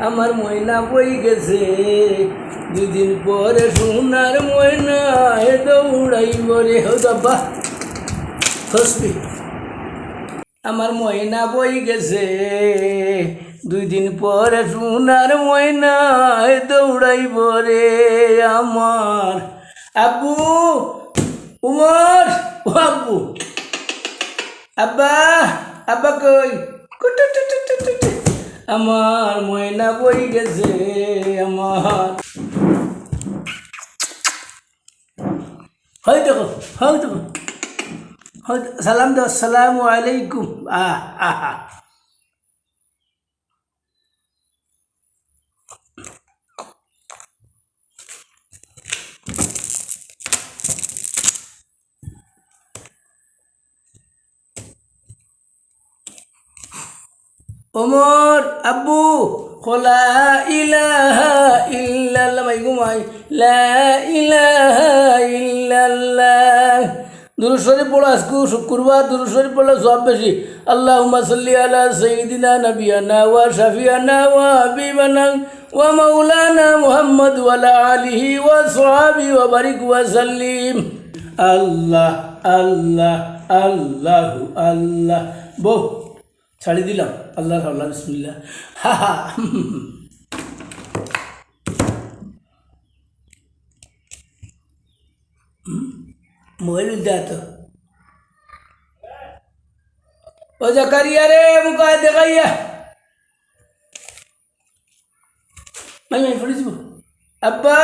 আমার ময়না বই গেছে। দুদিন পরে সোনার ময়না এ দৌড়াইব রে হো বাবা। হসবি আমার ময়না বই গেছে। দুই দিন পরে সোনার ময়না এ দৌড়াইব রে আমার আব্বু, উমর, ও আব্বু। আব্বা আব্বা কই। আমার ময়না বই গেছে, আমার। হয় দেখো হয় দেখো। সালাম দাও আসসালামু আলাইকুম। আহ, আহা। ওমর, আব্বু, খোলা ইলাহা ইল্লাল্লাহ ঘুমাই। লা ইলাহা ইল্লাল্লাহ। দুরুশরী পড়ো আজকু, শুক্রবার বেশি। আল্লাহ সাল্লি আলা সঈদিনা নবিয়ানা ওয়া শাফিয়ানা ওয়া হাবিবানা ওয়া মাওলানা মুহাম্মদ ওয়ালা আলিহি ওয়া সাহাবি ওয়া বারিক আল্লাহ আল্লাহ আল্লাহ। বহ। ছাড়ি দিলাম আল্লাহ আল্লাহ বিসমিল্লাহ হা হা মোবাইল দেয়া তো ও জাকারিয়া রে মুখা দেখাইয়া মাই মাই ফড়ি যাব আব্বা